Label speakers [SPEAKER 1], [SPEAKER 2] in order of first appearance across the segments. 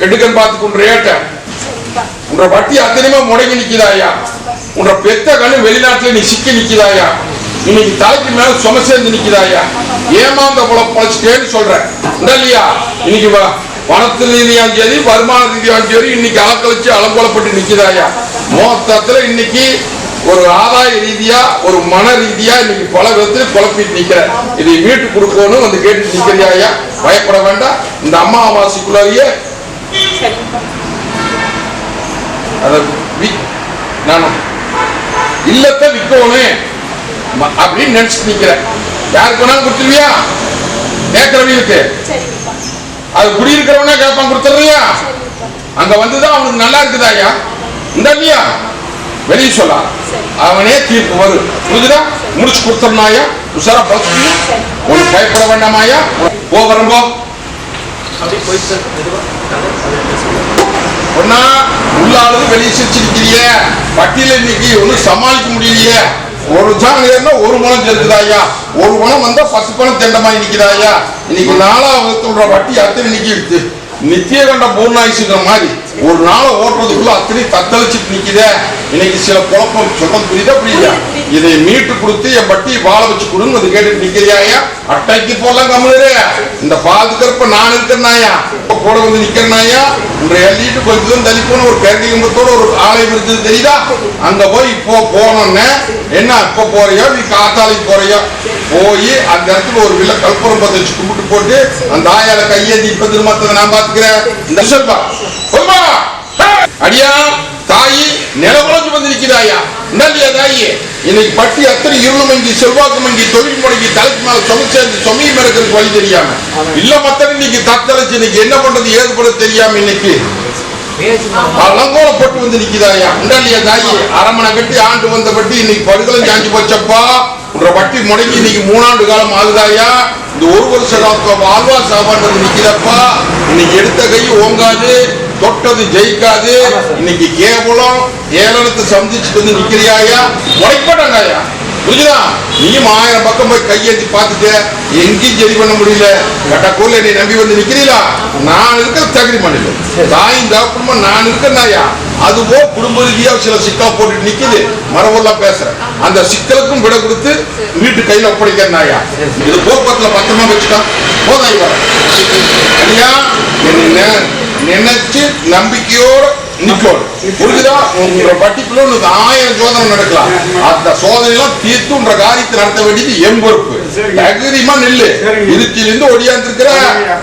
[SPEAKER 1] எடுக்கன்னு பார்த்து கொண்டு உன்ற வட்டி அத்தனையுமே முடங்கி நிக்குதாயா உன்ற பெத்த கண்ணு வெளிநாட்டுல நீ சிக்கி நிக்குதாயா இன்னைக்கு தலைக்கு மேல சும சேர்ந்து நிக்குதாயா ஏமாந்த போல பொழைச்சிட்டேன்னு சொல்ற இல்லையா? இன்னைக்கு வா பணத்து ரீதியாலும் சரி வருமான ரீதியாலும் சரி இன்னைக்கு அலக்கழிச்சு அலங்கோலப்பட்டு நிக்குதாயா மொத்தத்துல இன்னைக்கு ஒரு ஆதாய ரீதியா ஒரு மன ரீதியா இன்னைக்கு பல விதத்துல குழப்பிட்டு நிக்கிற. இதை மீட்டு கொடுக்கணும் வந்து கேட்டு நிக்கிறியாயா பயப்பட வேண்டாம். இந்த வி- நான் இல்லத்தை விற்கணும் அப்படின்னு நினைச்சிட்டு நிக்கிறேன். யாருக்கு வேணாலும் கொடுத்துருவியா? கேட்கறவங்களுக்கு அது குடியிருக்கிறவனே கேட்பான் கொடுத்துறியா அங்க வந்துதான் அவனுக்கு நல்லா இருக்குதாயா இந்த இல்லையா வெளியே சொல்ல அவனே தீர்ப்பு வரும். புரிஞ்சுதா? முடிச்சு கொடுத்தோம்னாயா உஷாரா பழச்சு ஒன்று பயப்பட வேண்டாமாயா போ வரம்போ ஒன்னா உள்ளாளது வெளியே சிரிச்சிருக்கிறிய பட்டியல இன்னைக்கு ஒன்றும் சமாளிக்க முடியலையே. ஒரு ஜான் ஏறினா ஒரு மனம் இருக்குதாயா ஒரு மனம் வந்தா பத்து பணம் தெண்டமா நிக்குதாயா இன்னைக்கு நாலாவது வட்டி அத்தனை நிக்கி இருக்கு நித்திய கண்ட பூர்ணாயுசுங்கிற மாதிரி ஒரு நாளை ஓட்டுறதுக்குள்ள அத்தனை தத்தளிச்சுட்டு நிக்குதே. இன்னைக்கு சில குழப்பம் சொல்றது புரியுதா புரியுதா? இதை மீட்டு கொடுத்து என் பட்டி வாழ வச்சு கொடுன்னு வந்து கேட்டு நிக்கிறியாயா அட்டைக்கு போலாம் கம்முனு இந்த பாதுகாப்பு நான் இருக்கிறனாயா கூட வந்து நிக்கிறனாயா இன்றை எள்ளிட்டு கொஞ்சம் தூரம் தள்ளி ஒரு கேரடி கம்பத்தோட ஒரு ஆலயம் இருக்குது தெரியுதா? அங்க போய் இப்போ போனோன்னே என்ன இப்ப போறியோ நீ காத்தாலைக்கு போறியோ? போய் அந்த இடத்துல ஒரு வில்ல கற்பூரம் பத்த வச்சு கும்பிட்டு போட்டு அந்த ஆயால கையேந்தி இப்ப திரும்பத்ததை நான் பாத்துக்கிறேன் இந்த சொல்பா சொல்பா அடியா தாயி நிலவுலஞ்சு வந்து நிக்கிறாயா இல்லையா தாயி? இன்னைக்கு பட்டி அத்தனை இருளும் மங்கி செல்வாக்கு மங்கி தொழில் முடங்கி தலைக்கு மேல சுமச்சேர்ந்து சுமையும் இருக்கிறதுக்கு வழி தெரியாம. இல்ல மத்தனை இன்னைக்கு தத்தளிச்சு இன்னைக்கு என்ன பண்றது ஏது பண்றது தெரியாம இன்னைக்கு. அலங்கோலம் போட்டு வந்து நிக்குதாயா உண்டல்லையா தாயி? அரமனை கட்டி ஆண்டு வந்த பட்டி இன்னைக்கு படுகளும் சாஞ்சு போச்சப்பா. உன்ற வட்டி முடங்கி இன்னைக்கு மூணாண்டு காலம் ஆகுதாயா இந்த ஒரு வருஷ வாழ்வா சாப்பாடு நிக்கிறப்பா. இன்னைக்கு எடுத்த கை ஓங்காது தொட்டது ஜெயிக்காது. இன்னைக்கு கேவலம் ஏளனத்தை சந்திச்சுட்டு வந்து நிக்கிறியாயா முறைப்பட்டாங்கய்யா புரிஞ்சுதா? நீயும் ஆயிரம் பக்கம் போய் கையேற்றி பார்த்துட்டு எங்கேயும் சரி பண்ண முடியல. கட்டக்கூர்ல நீ நம்பி வந்து நிக்கிறீங்களா நான் இருக்கிற தகுதி பண்ணல தாயும் தகப்பனுமா நான் இருக்கிறனாயா அதுவோ குடும்ப ரீதியாக சில சிக்கல் போட்டு நிக்குது. மரபொல்லாம் பேசுறேன் அந்த சிக்கலுக்கும் விட கொடுத்து வீட்டு கையில ஒப்படைக்கிறனாயா இது போக்குவரத்துல பத்திரமா வச்சுக்கா. போதாய் வர. ஐயா என்ன நினைச்சு நம்பிக்கையோட நிக்கணும் புரியுதா உங்களோட பட்டிக்குள்ள உனக்கு ஆயிரம் சோதனை நடக்கலாம். அந்த சோதனை எல்லாம் தீர்த்து உன்ற காரியத்தை நடத்த வேண்டியது என் பொறுப்பு. தகுதிமா நில்லு. இருத்திலிருந்து ஒடியாந்துருக்கிற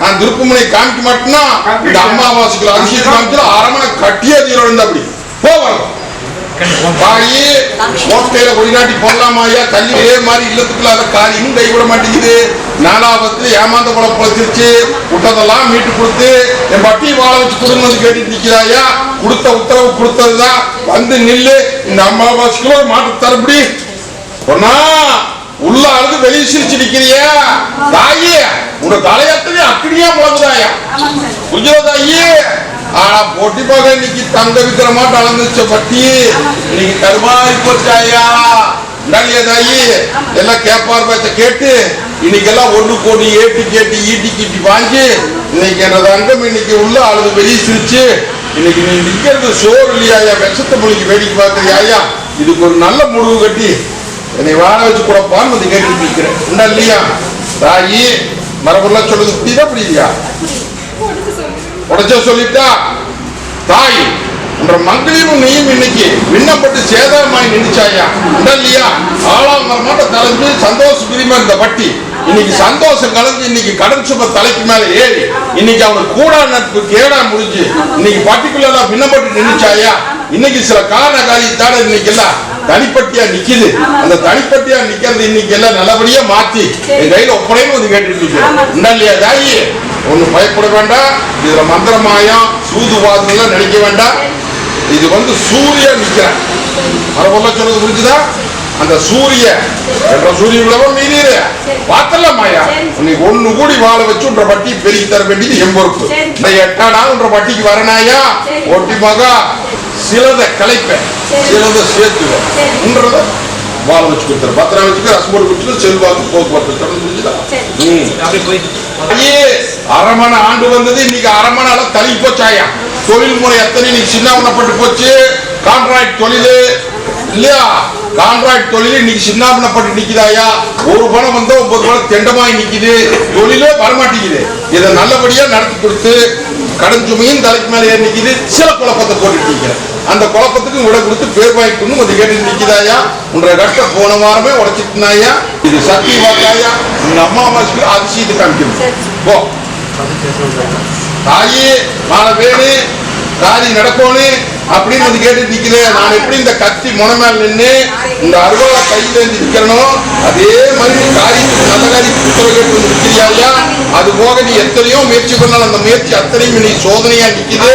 [SPEAKER 1] நான் திருப்புமுனை காமிக்க மாட்டேன்னா இந்த அம்மாவாசைக்குள்ள அரிசி காமிக்கிற அரமனை கட்டியே தீரம் இருந்தா அப்படி போவாங்க. தாயி கோட்டையில கொடிநாட்டி போடலாமாயா தள்ளி இதே மாதிரி இல்லத்துக்குள்ள அதை காரியம் கைவிட மாட்டேங்குது. நாலாபத்துல ஏமாந்த போல பொழைச்சிருச்சு விட்டதெல்லாம் மீட்டு கொடுத்து என் பட்டி வாழ வச்சு வந்து கேட்டுட்டு நிக்கிறாயா? கொடுத்த உத்தரவு கொடுத்ததுதான் வந்து நில்லு. இந்த அம்மாவாசைக்குள்ள ஒரு மாட்டு தரப்படி. பொண்ணா உள்ள அழுது வெளியே சிரிச்சு நிக்கிறியா? தாயி உங்க தலையத்தனை அப்படியே முழங்குதாயா? புரிஞ்சதா தாயி? ஆனா பொட்டி போக இன்னைக்கு தங்க விக்கிற மாட்டு அளந்துச்ச பட்டி. இன்னைக்கு தருமாறி போச்சாயா? இந்தாலியா தாயி எல்லாம் கேப்பார் பேச்ச கேட்டு இன்னைக்கு எல்லாம் ஒண்ணு கோடி ஏட்டி கேட்டு ஈட்டி கீட்டி வாங்கி இன்னைக்கு எனது அங்கம் இன்னைக்கு உள்ள அழுது வெளியே சிரிச்சு இன்னைக்கு நீ நிக்கிறது சோறு இல்லையா விஷத்தை புளிக்கு வேடிக்கை பார்க்குறியா ஐயா? இதுக்கு ஒரு நல்ல முடிவு கட்டி என்னை வாழ வச்சு கொடுப்பான்னு வந்து கேட்டு நிற்கிறேன். உண்டா இல்லையா? தாயி மரபுலாம் சொல்லுது. புரியுதா புரியுதியா? உடச்ச சொல்லிட்டா? தாய் உன்ற மங்களையும் நீயும் இன்னைக்கு விண்ணப்பட்டு சேதமாய் நின்றுச்சாயா உண்டா இல்லையா? ஆளாம் மரமாட்ட தலைஞ்சு சந்தோஷ பிரிமா இந்த வட்டி இன்னைக்கு சந்தோஷம் கலந்து இன்னைக்கு கடன் சும தலைக்கு மேல ஏறி இன்னைக்கு அவனுக்கு கூடா நட்பு கேடா முடிஞ்சு இன்னைக்கு பர்டிகுலரா விண்ணப்பட்டு நின்றுச்சாயா இன்னைக்கு சில காரண காரியத்தால இன்னைக்கு எல்லாம் தனிப்பட்டியா நிக்குது. அந்த தனிப்பட்டியா நிக்கிறது இன்னைக்கு எல்லாம் நல்லபடியா மாத்தி என் கையில ஒப்படைன்னு வந்து கேட்டுட்டு உண்டா இல்லையா தாயி? ஒண்ணு பயப்பட வேண்டாம். இதுல மந்திரமாயம் சூதுவாதம் எல்லாம் நினைக்க வேண்டாம். இது வந்து சூரியன் நிக்கிறேன். மரபொல்ல சொல்றது புரிஞ்சுதா? அந்த சூரிய. என்ற சூரிய உலகம் மீறீரு பார்த்தலாம் மாயா. நீ ஒண்ணு கூடி வாழ வச்சு உன்ற பட்டி பெருகி தர வேண்டியது என் பொறுப்பு. இந்த எட்டாடா உன்ற பட்டிக்கு வரனாயா? ஒட்டி மகா. சிலத கலைப்பேன். சிலத சேர்த்துவேன். உன்றத வாழ வச்சு கொடுத்துரு பத்திரம் வச்சுக்க போட்டு கொடுத்துட்டு செல்வாக்கு போக்குவரத்து தொடர்ந்து புரிஞ்சுதா? ம்.
[SPEAKER 2] அப்படியே போயிட்டு.
[SPEAKER 1] ஐயே அரமனை ஆண்டு வந்தது இன்னைக்கு அரமனால தள்ளி போச்சாயா? தொழில் முறை எத்தனை இன்னைக்கு சின்னாபனப்பட்டு போச்சு. கான்ட்ராக்ட் தொழில் இல்லையா? கான்ட்ராக்ட் தொழில் இன்னைக்கு சின்னாபனப்பட்டு நிக்குதாயா ஒரு பணம் வந்தா ஒன்பது பணம் தெண்டமாய் நிக்குது. தொழிலே வரமாட்டேங்குது. இதை நல்லபடியா நடத்தி கொடுத்து கடன் சுமையும் தலைக்கு மேல ஏறி நிக்குது. சில குழப்பத்தை போட்டுட்டு அந்த குழப்பத்துக்கு விட கொடுத்து பேர் வாங்கிக்கணும் அது கேட்டு நிக்குதாயா உன்ற கட்ட போன வாரமே உடைச்சிட்டுனாயா இது சக்தி வாக்காயா உங்க அம்மா அம்மாவுக்கு அதிசயத்தை காமிக்கணும். போ. தாயி மாலை வேணு காரி நடக்கணும் அப்படின்னு வந்து கேட்டு நிக்கிறேன் நான் எப்படி இந்த கத்தி முனை மேல நின்னு இந்த அருவா கையில இருந்து நிக்கிறனோ அதே மாதிரி காரி காரியத்துக்கு நல்ல காரியத்துக்கு உத்தரவு கேட்டு வந்து நிக்கிறியா அது போக நீ எத்தனையோ முயற்சி பண்ணாலும் அந்த முயற்சி அத்தனையும் நீ சோதனையா நிக்குது.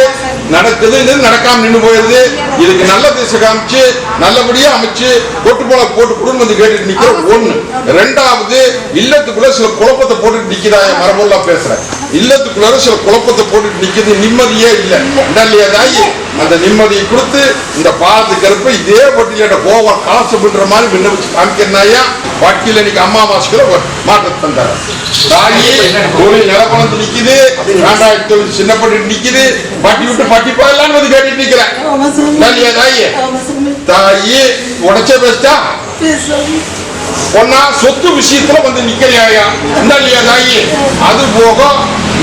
[SPEAKER 1] நடக்குது நடக்காம நின்னு போயிருது. இதுக்கு நல்ல திசை காமிச்சு நல்லபடியா அமைச்சு கொட்டு போல போட்டு கொடுன்னு வந்து கேட்டுட்டு நிக்கிற ஒண்ணு. ரெண்டாவது இல்லத்துக்குள்ள சில குழப்பத்தை போட்டுட்டு நிக்கிறாய மரபொல்லா பேசுறேன். இல்லத்துக்குள்ள சில குழப்பத்தை போட்டுட்டு நிக்குது நிம்மதியே இல்ல. இல்லையா தாயி? அந்த நிம்மதியை கொடுத்து இந்த பாலத்துக்கு கருப்ப இதே பட்டியலிட்ட கோவம் கலசம் பண்ற மாதிரி விண்ணப்பிச்சு காமிக்கிறனாயா வக்கீல் இன்னைக்கு அம்மா மாசுக்குள்ள மாற்றத்தை தந்தாரு. தாயி தொழில் நிலப்பணத்து நிக்குது காண்டாக்ட் தொழில் சின்னப்பட்டு நிக்குது. பட்டி விட்டு பட்டி போயிடலாம்னு வந்து கேட்டுட்டு நிக்கிறேன். தாலியா தாயே? தாயி உடைச்ச பேசிட்டா சொத்து விஷயத்துல வந்து நிக்கிறியாயா இந்த இல்லையா தாயி? அது போக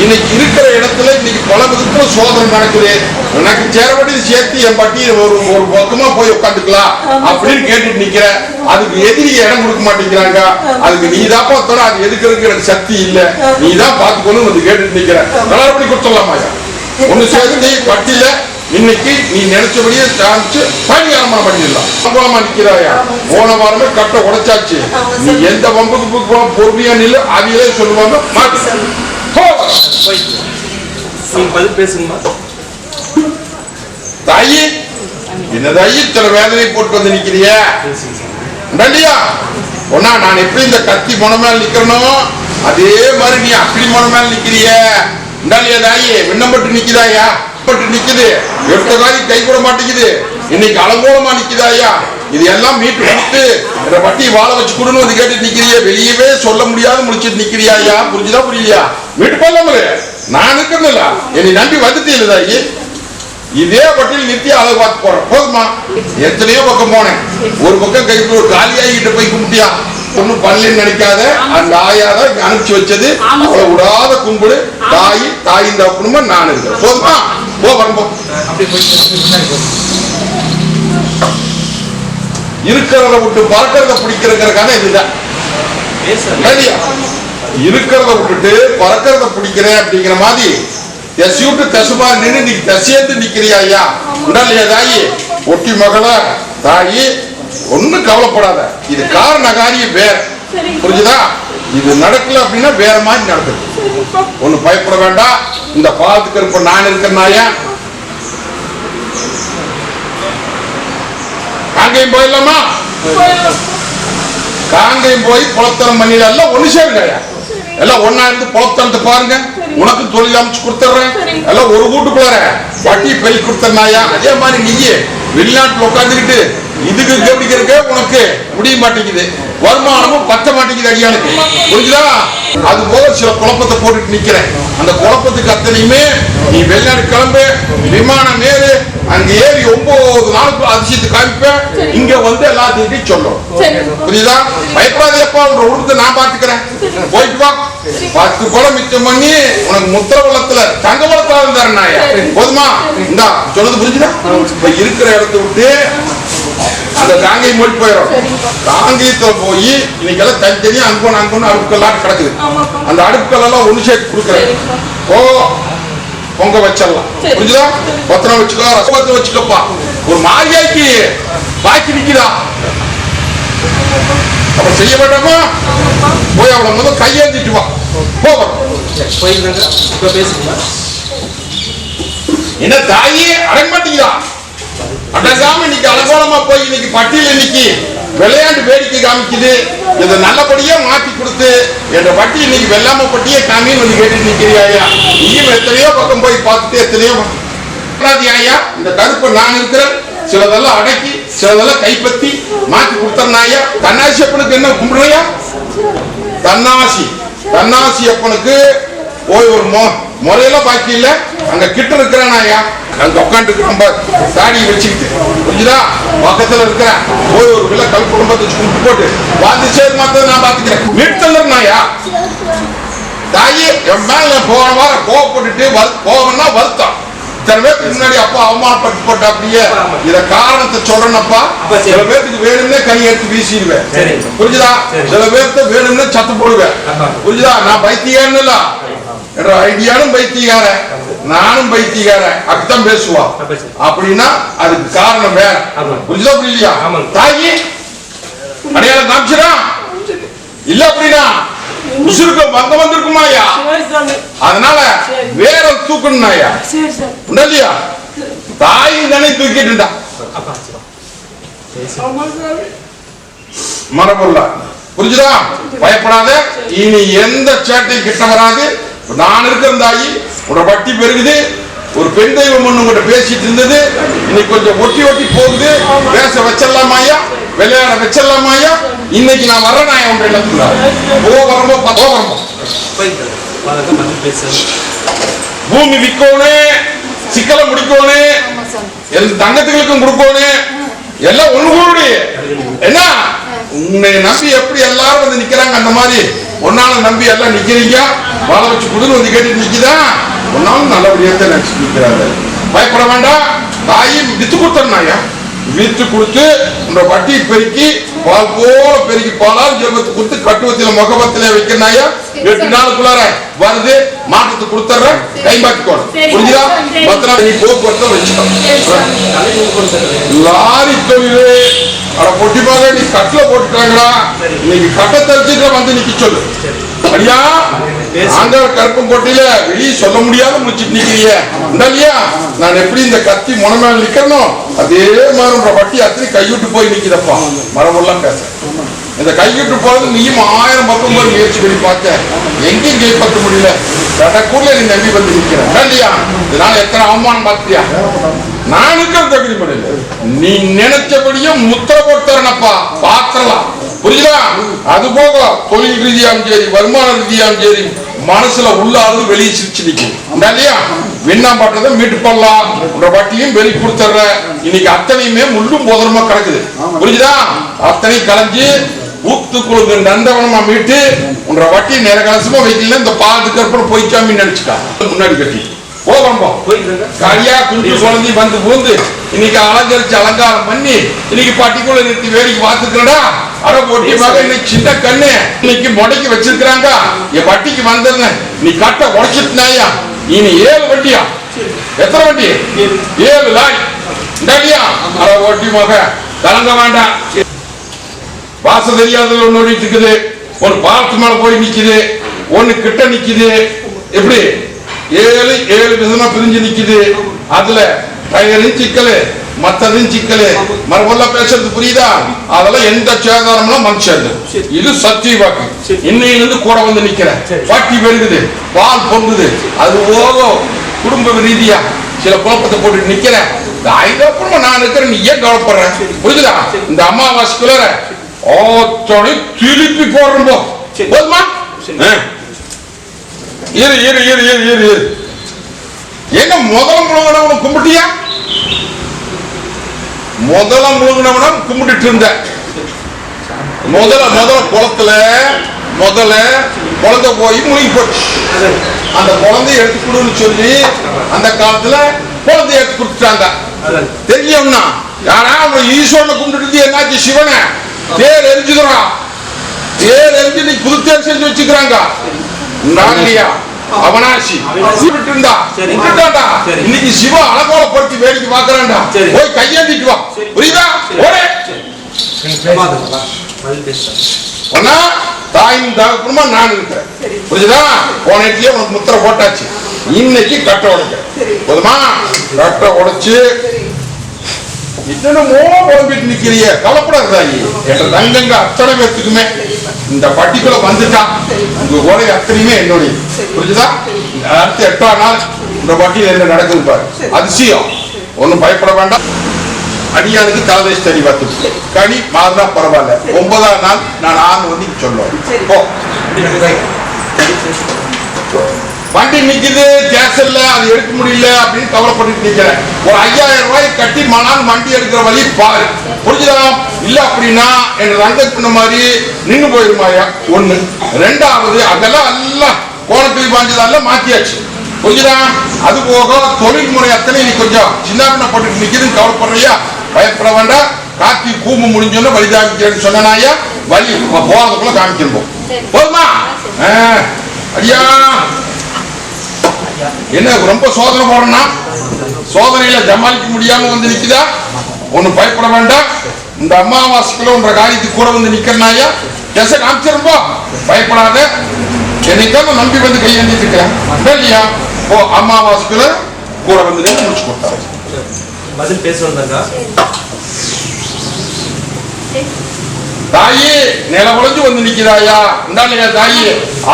[SPEAKER 1] இன்னைக்கு இருக்கிற இடத்துல இன்னைக்கு பல விதத்துல சோதனை நடக்குது. எனக்கு சேரப்படி சேர்த்து என் பட்டி ஒரு ஒரு பக்கமா போய் உட்காந்துக்கலாம் அப்படின்னு கேட்டுட்டு நிக்கிற. அதுக்கு எதிரி இடம் கொடுக்க மாட்டேங்கிறாங்க. அதுக்கு நீ தான் பார்த்தோம் அது எதுக்குறதுக்கு எனக்கு சக்தி இல்ல. நீ தான் பாத்துக்கணும் வந்து கேட்டுட்டு நிக்கிற. நல்லா எப்படி கொடுத்துடலாமா ஒண்ணு சேர்த்து பட்டியில இன்னைக்கு நீ நினைச்சபடியே காமிச்சு பணியாரமா பண்ணிடலாம். சம்பளமா நிக்கிறாயா? போன வாரமே கட்ட உடைச்சாச்சு. நீ எந்த வம்புக்கு போக்கு பொறுமையா நில்லு அவையிலே சொல்லுவாங்க தாயி என்ன தாயி இத்தனை வேதனை போட்டு வந்து நிக்கிறிய? இல்லையா ஒன்னா நான் எப்படி இந்த கத்தி முனை மேல நிக்கிறனோ அதே மாதிரி நீ அப்படி முனை மேல நிக்கிறிய. இல்லையா தாயி? விண்ணப்பட்டு நிக்குதாயா? பட்டு நிக்குது. எடுத்த காரி கை கூட மாட்டேங்குது இன்னைக்கு அலங்கோலமா நிக்குதாயா இது எல்லாம் மீட்டு கொடுத்து இந்த வட்டி வாழ வச்சு கொடுன்னு வந்து கேட்டு நிக்கிறிய. வெளியவே சொல்ல முடியாத முடிச்சிட்டு நிக்கிறியாயா புரிஞ்சுதா புரியலையா? மீட்டு போடலாம நான் இருக்கிறதில்ல என்னை நம்பி வந்துட்டீங்க தாயி. இதே பட்டியல் நிறுத்தி அழகு பார்த்து போறேன். போதுமா? எத்தனையோ பக்கம் போனேன். ஒரு பக்கம் ஒரு காலியாகிட்டு போய் கும்பிட்டியா? ஒன்னும் பண்ணலன்னு நினைக்காத. அந்த ஆயாத இங்க அனுப்பிச்சு வச்சது. அவளை விடாத கும்பிடு. தாய் தாயின் தப்புணுமா நான் இருக்கிறேன். போதுமா? போ வரம்போ.
[SPEAKER 2] அப்படியே போயிட்டு.
[SPEAKER 1] இருக்கிறத விட்டு பறக்கிறத பிடிக்கிறதுக்கான இதுதான் இருக்கிறத விட்டுட்டு பறக்கிறத பிடிக்கிறேன் அப்படிங்கிற மாதிரி எஸ்யூட்டு தெசுமா நின்று நீ தெசேந்து நிக்கிறியா ஐயா? உடலையா தாயி? ஒட்டி மகள தாயி ஒண்ணும் கவலைப்படாத. இது காரண காரியம் வேற. புரிஞ்சுதா? இது நடக்கல அப்படின்னா வேற மாதிரி நடக்குது. ஒண்ணு பயப்பட வேண்டாம். இந்த பாலத்துக்கு இருப்ப நான் இருக்கிறனாயா அங்கேயும் போயிடலாமா? காங்கேயம் போய் புலத்தனம் பண்ணிடலாம் எல்லாம் ஒண்ணு சேருங்க எல்லாம் ஒன்னா இருந்து புலத்தனத்தை பாருங்க. உனக்கு தொழில் அமைச்சு கொடுத்துறேன். எல்லாம் ஒரு வீட்டுக்குள்ளார வட்டி பெய் கொடுத்தனாயா அதே மாதிரி நீயே வெளிநாட்டுல உட்காந்துக்கிட்டு இதுக்கு கவனிக்கிறதுக்கே உனக்கு? முடிய மாட்டேங்குது. வருமானமும் பத்த மாட்டேங்குது அடியானுக்கு. புரிஞ்சுதா? அது போக சில குழப்பத்தை போட்டுட்டு நிக்கிறேன். அந்த குழப்பத்துக்கு அத்தனையுமே நீ வெளிநாடு கிளம்பு விமானம் ஏறு அங்க ஏறி ஒன்பது நாளுக்கு அதிசயத்தை காமிப்பேன். இங்க வந்து எல்லாத்தையும் சொல்லும். புரியுதா பயப்படாதேப்பா உங்க உடுத்து நான் பாத்துக்கிறேன் போயிட்டு வா. பத்து குளம் மிச்சம் பண்ணி உனக்கு முத்திர வளத்துல தங்க வளத்துல இருந்தாரு நாயா. போதுமா? இந்தா சொன்னது புரிஞ்சுதா? இப்ப இருக்கிற இடத்த விட்டு அந்த காங்கை மொழி போயிடும் காங்கயத்துல போய் இன்னைக்கெல்லாம் தனித்தனியா அங்கொன்னு அங்கொன்னு அடுப்புக்கெல்லாம் கிடக்குது. அந்த அடுப்புகள் எல்லாம் ஒண்ணு சேர்த்து கொடுக்குறேன். ஓ பொங்க வச்சிடலாம். புரிஞ்சுதா? பத்திரம் வச்சுக்கோ ரசபத்திரம் வச்சுக்கப்பா. ஒரு மாரியாய்க்கு பாக்கி நிக்குதா? அப்ப செய்ய வேண்டாமா? போய் அவளை முதல் கையேந்திட்டு வா. போவோம் என்ன தாயே? அடங்க மாட்டீங்களா அடங்காம இன்னைக்கு அலங்கோலமா போய் இன்னைக்கு பட்டியல் இன்னைக்கு விளையாட்டு வேடிக்கை காமிக்குது. இதை நல்லபடியா மாத்தி கொடுத்து என்ற பட்டி இன்னைக்கு வெள்ளாம பட்டியே காமின்னு வந்து கேட்டு நிற்கிறியா நீயும் எத்தனையோ பக்கம் போய் பார்த்துட்டு எத்தனையோ ஐயா இந்த கருப்பை நான் இருக்கிறேன். சிலதெல்லாம் அடக்கி சிலதெல்லாம் கைப்பற்றி மாத்தி கொடுத்தனாயா தன்னாசி அப்பனுக்கு என்ன கும்பிடுறையா தன்னாசி தன்னாசி அப்பனுக்கு போய் ஒரு மொ முறையெல்லாம் பாக்கி இல்ல. அங்க கிட்ட இருக்கிறானாயா அங்க உட்காந்துட்டு நம்ம தாடி வச்சுக்கிட்டு. புரிஞ்சுதா? பக்கத்துல இருக்கிறேன் போய் ஒரு கிலோ கல் குடும்பத்தை கும்பிட்டு போட்டு சேர் மாத்ததை நான் பாத்துக்கிறேன். வீட்டுலனாயா தாயி என் மேல போன வாரம் கோவப்பட்டுட்டு கோவம்னா வருத்தம். இத்தனை பேருக்கு முன்னாடி அப்பா அவமானப்பட்டு போட்ட அப்படியே இத காரணத்தை
[SPEAKER 2] சரி.
[SPEAKER 1] சில பேருக்கு வேணும்னே கை எடுத்து வீசிடுவேன். புரிஞ்சுதா. சில பேர்த்த வேணும்னே சத்து போடுவேன். புரிஞ்சுதா? நான் பைத்தியான்னு இல்ல. என்ற ஐடியானும் பைத்தியக்காரன் நானும் பைத்தியக்காரன். அப்படித்தான் பேசுவா. அப்படின்னா அதுக்கு காரணம் வேற. புரிஞ்சுதா புரியலையா. தாயி அடையாளம் காமிச்சிடா இல்ல அப்படின்னா உசுருக்கு வந்த வந்திருக்குமாயா அதனால. வேற தூக்கணும்னாயா உண்டல்லையா? தாய் தானே
[SPEAKER 3] ஆமா சாமி.
[SPEAKER 1] மரபுள்ள புரிஞ்சுதா? பயப்படாத. இனி எந்த சேட்டையும் கிட்ட வராது. நான் இருக்கிற தாயி. உன்னோட வட்டி பெருகுது. ஒரு பெண் தெய்வம் ஒண்ணு உங்கள்கிட்ட பேசிட்டு இருந்தது. இன்னைக்கு கொஞ்சம் ஒட்டி ஒட்டி போகுது. பேச வச்சிடலாமாயா விளையாட வச்சிடலாமாயா இன்னைக்கு நான் வரேன் நான் உன்ற என்ன போ வரம்போ போ வரம்போ பூமி விற்கணும் சிக்கலை முடிக்கணும் என் தங்கத்துகளுக்கும் கொடுக்கணும் எல்லாம் ஒன்று கூடி என்ன? உன்னை நம்பி எப்படி எல்லாரும் வந்து நிக்கிறாங்க அந்த மாதிரி? ஒன்னால நம்பி எல்லாம் நிக்கிறீங்க? வாழ வச்சு குடுன்னு வந்து கேட்டு நிக்குதா? ஒன்னாலும் நல்லபடியா தான் நினைச்சு நிக்கிறாரு பயப்பட வேண்டாம். தாயி வித்து கொடுத்தனாயா வித்து கொடுத்து உங்க வட்டி பெருக்கி பால் போல பெருக்கி பாலால் ஜெபத்து கொடுத்து கட்டுவத்தில முகபத்தில வைக்கிறாயா எட்டு நாளுக்குள்ளார வருது மாற்றத்தை கொடுத்துட்றேன் கை மாத்திக்கோணும்
[SPEAKER 3] சரி.
[SPEAKER 1] புரிஞ்சுதா. பத்திரம் நீ போக்குவரத்தை வச்சுக்கோ
[SPEAKER 3] சரி சாமி.
[SPEAKER 2] தலைக்கு கொடுத்துருக்கேன்
[SPEAKER 1] லாரி தொழிலு. அட பொட்டிப்பாக நீ கட்டில போட்டுட்டாங்களா. இன்னைக்கு கட்டை தெரிஞ்சுட்டு வந்து நிக்க சொல்லு.
[SPEAKER 2] சரி.
[SPEAKER 1] சரியா. நாங்க கருப்பம் போட்டியில வெளியே சொல்ல முடியாத முடிச்சிட்டு நிக்கிறீங்க. இல்லையா? நான் எப்படி இந்த கத்தி முனை மேல நிக்கணும் அதே மாதிரி உன்ற வட்டி அத்தனை கைவிட்டு போய் நிக்குதப்பா. மரமெல்லாம் பேச. இந்த கைவிட்டு போறது நீயும் ஆயிரம் பக்கம் போய் முயற்சி பண்ணி பார்க்க. எங்கேயும் கைப்பற்ற முடியல. கடற்கூர்ல நீ நம்பி வந்து நிற்கிறேன். இல்லையா இதனால எத்தனை அவமானம் பார்த்தியா? நான் இருக்கிற தகுதி முடியல நீ நினைச்சபடியும் முத்திர போட்டுறனப்பா பாத்திரலாம் புரியுதா? அது போக தொழில் ரீதியாவும் சரி வருமான ரீதியாவும் சரி மனசுல உள்ளாவது வெளியே சிரிச்சு நிற்கும் இல்லையா? வெண்ணாம்பாட்டதை மீட்டு பண்ணலாம் உன்ற வட்டியும் வெளி கொடுத்துட்ற இன்னைக்கு அத்தனையுமே முள்ளும் போதனமா கிடக்குது. புரியுதா அத்தனை கலைஞ்சு ஊத்து குழுங்கு நந்தவனமா மீட்டு உன்ற வட்டி நேர கலசமா வைக்கல இந்த பாலத்துக்கு அப்புறம் போய்க்காமி நினைச்சுக்கா முன்னாடி கட்டி.
[SPEAKER 2] போயிட்டு
[SPEAKER 1] காரியா குஞ்சு குழந்தை வந்து பூந்து இன்னைக்கு அலங்கரிச்சு அலங்காரம் பண்ணி இன்னைக்கு பட்டிக்குள்ள நிறுத்தி வேடிக்கை பார்த்துக்கிறடா. அட போட்டியமாக இன்னைக்கு சின்ன கண்ணு. இன்னைக்கு முடக்கி வச்சிருக்கிறாங்க. என் வட்டிக்கு வந்திருந்தேன் நீ கட்ட உடைச்சிட்டுனாயா? இனி ஏழு வண்டியா எத்தனை வண்டி ஏழு. லாய். ஓட்டி மக கலங்க வேண்டாம். வாச தெரியாதது ஒண்ணு ஓடிட்டு இருக்குது ஒரு பாலத்து மேல போய் நிக்குது. ஒண்ணு கிட்ட நிக்குது. எப்படி? ஏழு ஏழு விதமா பிரிஞ்சு நிக்குது. அதுல டயரும் சிக்கலு மத்ததும் சிக்கலு. மறுபடியும் பேசுறது புரியுதா? அதெல்லாம் எந்த சேதாரம்லாம் மனுஷன் இது சத்திய வாக்கு.
[SPEAKER 2] சரி.
[SPEAKER 1] இன்னையில இருந்து கூட வந்து நிக்கிறேன். பாட்டி பெருகுது பால் பொங்குது. அது போக குடும்ப ரீதியா சில குழப்பத்தை போட்டு நிக்கிறேன். நான் இருக்கிறேன் நீ ஏன் கவலைப்படுற? புரியுதா இந்த அமாவாசைக்குள்ள ஓத்தோட திருப்பி போடுறோம். போதுமா. இரு இரு இரு இரு இரு இரு. எங்க முதல்ல முழுங்கினவனை கும்பிட்டியா? முதல்ல முழுங்கினவன கும்பிட்டுட்டு இருந்த முதல்ல முதல்ல குளத்துல முதல்ல குழந்தை போய் முழுகி போச்சு. அந்த குழந்தைய எடுத்து கொடுன்னு சொல்லி அந்த காலத்துல குழந்தைய எடுத்து கொடுத்துட்டாங்க. தெரியும்னா? யாரா ஈஸ்வரனை கும்பிட்டு என்னாச்சு சிவனை? தேர் எரிஞ்சுக்கிறான் தேர் எரிஞ்சு நீ புது தேர் செஞ்சு வச்சுக்கிறாங்க. நாகரியா அவனாசி விட்டு இருந்தா
[SPEAKER 2] சரி.
[SPEAKER 1] விட்டுட்டான்டா
[SPEAKER 2] சரி.
[SPEAKER 1] இன்னைக்கு சிவ அலங்கோலப்படுத்தி வேடிக்கை பாக்குறான்டா
[SPEAKER 2] சரி.
[SPEAKER 1] போய் கையேந்திட்டு வா. புரியுதா. ஓடே ஒன்னா தாயும் தகப்பனுமா நான் இருக்கிறேன். புரியுதா போன இடத்துலயே உனக்கு முத்திரை போட்டாச்சு. இன்னைக்கு கட்டை உடைக்க. போதுமா? கட்டை உடைச்சு இத்தனமோ குழம்பிட்டு நிக்கிறிய? கலப்படாதாயி என்ற தங்கங்க அத்தனை பேர்த்துக்குமே இந்த பட்டிக்குள்ள வந்துட்டா. உங்க கோடை அத்தனையுமே என்னுடைய. புரிஞ்சுதா? அடுத்த எட்டாம் நாள் இந்த பட்டியல் என்ன நடக்குது பாரு. அதிசயம். ஒண்ணும் பயப்பட வேண்டாம். அடியானுக்கு தலைதேசி தனி பார்த்து கனி மாறினா பரவாயில்ல. ஒன்பதாம் நாள் நான் ஆண் வந்து சொல்லுவேன் போ. வண்டி நிக்குது கேஸ் இல்ல அது எடுக்க முடியல அப்படின்னு கவலைப்பட்டு நிக்கிறேன். ஒரு ஐயாயிரம் ரூபாய் கட்டி மணால் வண்டி எடுக்கிற வழி பாரு. புரிஞ்சுதா? இல்ல அப்படின்னா என் ரங்க சொன்ன மாதிரி நின்னு போயிருமாயா ஒண்ணு. ரெண்டாவது அதெல்லாம் எல்லாம் கோணத்தில் பாஞ்சதெல்லாம் மாத்தியாச்சு. புரிஞ்சுதா? அது போக தொழில் முறை அத்தனை நீ கொஞ்சம் சின்ன பின்ன போட்டு நிக்குதுன்னு கவலைப்படுறியா? பயப்பட வேண்டாம். காத்தி கூம்பு முடிஞ்சோன்னு வழி காமிக்கிறேன்னு சொன்னாயா வழி போறதுக்குள்ள காமிக்கணும் போதுமா? ஐயா. என்ன ரொம்ப சோதனை போறேன்னா சோதனையில ஜமாளிக்க முடியாம வந்து நிக்குதா? ஒண்ணு பயப்பட வேண்டாம். இந்த அமாவாசைக்குள்ள உன்ற காரியத்துக்கு கூட வந்து நிக்கிறனாயா எச காமிச்சிருப்போம் பயப்படாத. என்னைக்காம நம்பி வந்து கையெழுந்திட்டு இருக்கிறேன். இல்லையா ஓ அமாவாசைக்குள்ள கூட வந்து நின்னு முடிச்சு கொடுத்தாரு
[SPEAKER 2] பதில் பேச
[SPEAKER 1] தாயி நில உழைஞ்சு வந்து நிக்குதாயா? இந்தாலையா தாயி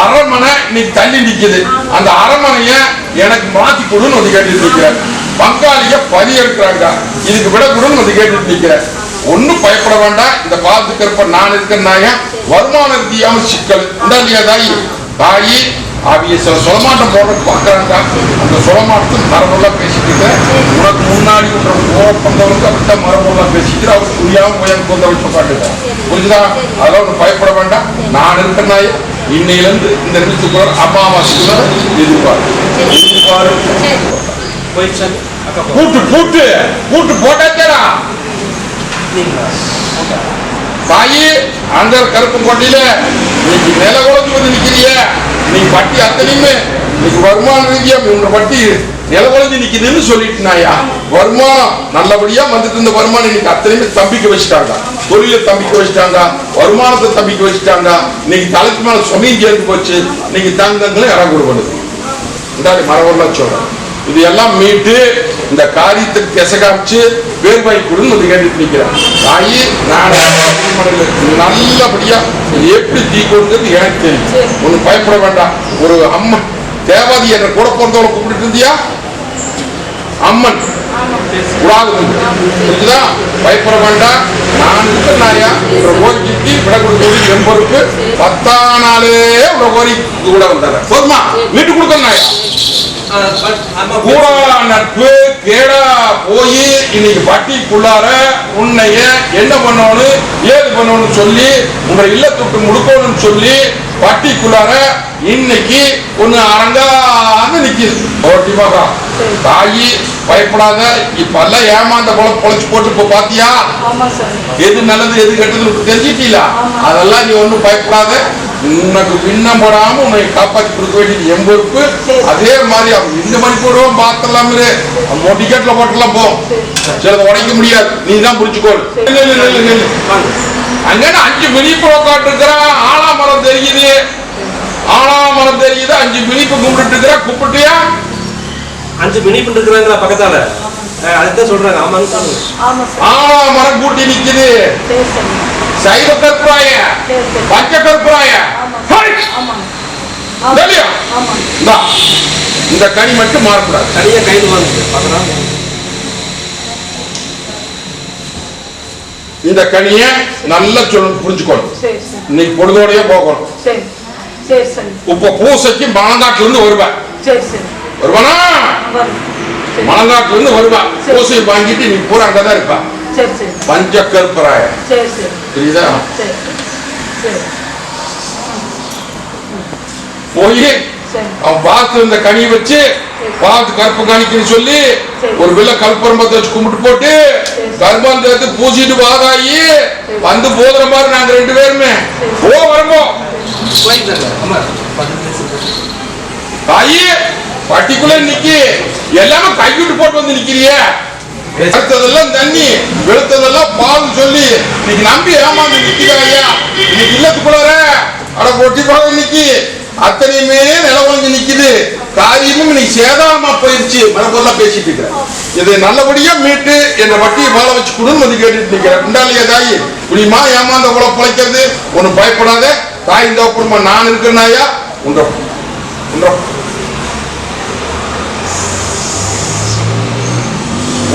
[SPEAKER 1] அரண்மனை இன்னைக்கு தள்ளி நிக்குது. அந்த அரண்மனைய எனக்கு மாத்தி கொடுன்னு வந்து கேட்டுட்டு இருக்கிறேன் பங்காளிய பலி எடுக்கிறாங்க. இதுக்கு விட கொடுன்னு வந்து கேட்டுட்டு நிக்கிறேன். ஒண்ணும் பயப்பட வேண்டாம். இந்த பாதுகாப்ப நான் இருக்கிறனாயா வருமான ரீதியான சிக்கல். இந்தாலையா தாயி? தாயி அவிய சில சொலமாட்டம் போடுறதுக்கு பார்க்கறாங்க அந்த சொலமாட்டத்துக்கு மரபெல்லாம் இருக்கேன். உனக்கு முன்னாடி உன்ற ஓப்பந்தவனுக்கு அப்படித்தான் மரபெல்லாம் பேசிட்டு அவர் புரியாம போய் எனக்கு கொந்த வச்சு காட்டுட்டேன் புரிஞ்சுதா? அதெல்லாம் ஒண்ணு பயப்பட வேண்டாம். நான் இருக்கிறனாய இன்னையில இருந்து இந்த நிமிஷத்துக்குள்ள அமாவாசைக்குள்ள எதிர்பாரு. எதிர்பாரு. பூட்டு பூட்டு பூட்டு போட்டாச்சேடா தாயி அந்த கருப்பு கொட்டியில இன்னைக்கு நில குழஞ்சு வந்து நிக்கிறிய. நீ பட்டி அத்தனையுமே இன்னைக்கு வருமான ரீதியா உங்க பட்டி நில நிக்குதுன்னு சொல்லிட்டு நாயா வருமானம். நல்லபடியா வந்துட்டு இருந்த வருமானம் இன்னைக்கு அத்தனையுமே தம்பிக்க வச்சுட்டாங்க. தொழிலை தம்பிக்க வச்சுட்டாங்க. வருமானத்தை தம்பிக்க வச்சுட்டாங்க. இன்னைக்கு தலைக்கு மேல சுமையும் சேர்ந்து போச்சு. இன்னைக்கு தங்கங்களும் இடம் கொடுக்கணும் மாதிரி மரபெல்லாம் சொல்றேன். இது எல்லாம் மீட்டு இந்த காரியத்துக்கு திசை காமிச்சு பேர் வாங்கி கொடுன்னு வந்து கேட்டுட்டு நிக்கிறேன் தாயி நான் நல்லபடியா எப்படி தீ கொடுங்கிறது எனக்கு தெரியும். ஒன்றும் பயப்பட வேண்டாம். ஒரு அம்மன் தேவாதி என்ற கூட பிறந்தவளை கூப்பிட்டு இருந்தியா? அம்மன். கூடாது புரிஞ்சுதா? பயப்பட வேண்டாம். நான் இருக்கிறனாயா? ஒரு கோரிக்கைக்கு விட கொடுத்தது என் பத்தா நாளே ஒரு கோரிக்கை கூட வந்தாங்க. போதுமா? மீட்டு கொடுக்கணும் நாயா
[SPEAKER 2] ஆமா
[SPEAKER 1] கூடா நட்பு கேடா போய் இன்னைக்கு பட்டிக்குள்ளார உன்னைய என்ன பண்ணணும் ஏது பண்ணணும்னு சொல்லி உங்க இல்லத்துக்கு முடுக்கணும்னு சொல்லி பட்டிக்குள்ளார இன்னைக்கு ஒண்ணு அரங்காந்து நிக்குது. ஓட்டி பாக்கா. தாயி பயப்படாத. இப்ப எல்லாம் ஏமாந்த பொழ பொழைச்சு போட்டு இப்ப பாத்தியா? எது நல்லது எது கெட்டது தெரிஞ்சிட்டீங்களா அதெல்லாம் நீ ஒண்ணும் பயப்படாத. உனக்கு விண்ணம் போடாம உன்னை காப்பாத்தி கொடுக்க வேண்டியது என் பொறுப்பு. அதே மாதிரி அவன் இந்த மணி போடுவோம் பார்த்தலாம் டிக்கெட்ல போட்டலாம் போ. சிலதை உடைக்க முடியாது. நீ தான் புரிச்சுக்கோ. அங்க அஞ்சு மினிப்பு உட்காந்து இருக்கிறான். ஆலாமரம் தெரியுது ஆலாமரம் தெரியுது? அஞ்சு மினிப்பு கும்பிட்டு இருக்கிற கும்பிட்டியா?
[SPEAKER 2] அஞ்சு மினி பண்ணிருக்கிறாங்களா பக்கத்தால? அதுதான் சொல்றாங்க. ஆமாங்க சொல்லுங்க
[SPEAKER 3] ஆமா
[SPEAKER 1] ஆலாமரம் கூட்டி நிக்குது. சைவ கற்புராய. பச்சை கற்புராய. இந்தா, கனி மட்டும் மாறக்கூடாது.
[SPEAKER 2] தனியா கைது வாங்க. பார்க்கலாம்.
[SPEAKER 1] இந்த கனியை நல்லா சொல்லு புரிஞ்சுக்கணும்.
[SPEAKER 3] சரி சார்.
[SPEAKER 1] இன்னைக்கு பொழுதோடயே போகணும். இப்ப பூசைக்கு மலங்காட்டுல இருந்து வருவேன்? வருவானா மலங்காட்டுல இருந்து வருவா. பூசையை வாங்கிட்டு நீ பூரா அங்கதான் இருப்பா. பஞ்ச கற்புராய புரியுதா? போய் அவன் பார்த்து இந்த கனியை வச்சு பார்த்து கற்ப காணிக்குன்னு சொல்லி ஒரு வில்ல கல்பரம்பத்தை வச்சு கும்பிட்டு போட்டு கர்ப்பம் சேர்த்து பூசிட்டு வாதாயி வந்து போதுற மாதிரி நாங்க ரெண்டு பேருமே. ஓ வரப்போ தாயி பட்டிக்குள்ள நிக்கி. எல்லாமே கைவிட்டு போட்டு வந்து நிக்கிறிய. அடுத்ததெல்லாம் தண்ணி வெளுத்ததெல்லாம் பால் சொல்லி. இன்னைக்கு நம்பி ஏமாந்து நிக்கிறாயா. இன்னைக்கு இல்லத்துக்குள்ளார அட பொட்டி போக நிக்கி. அத்தனையுமே நிலவழிஞ்சு நிக்குது. காரியமும் இன்னைக்கு சேதாரமா போயிருச்சு. மனப்பொருளா பேசிட்டு இருக்கிறேன் இதை நல்லபடியா மீட்டு என்ன வட்டியை வாழ வச்சு கொடுன்னு வந்து கேட்டுட்டு நிக்கிறேன். உண்டாலியா தாயி புரியுமா? ஏமாந்த உழ பிழைக்கிறது. ஒன்னும் பயப்படாத. தாய் இந்த குடும்பம் நான் இருக்கிறனாயா உன்ற உன்ற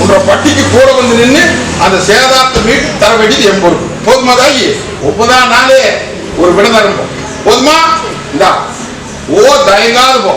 [SPEAKER 1] உன்ற பட்டிக்கு கூட வந்து நின்று அந்த சேதாரத்தை மீட்டு தர வேண்டியது என் பொறுப்பு. போதுமா தாயி? ஒன்பதாம் நாளே ஒரு விட தரணும் போதுமா? இந்தா. ஓ தயங்காது போ.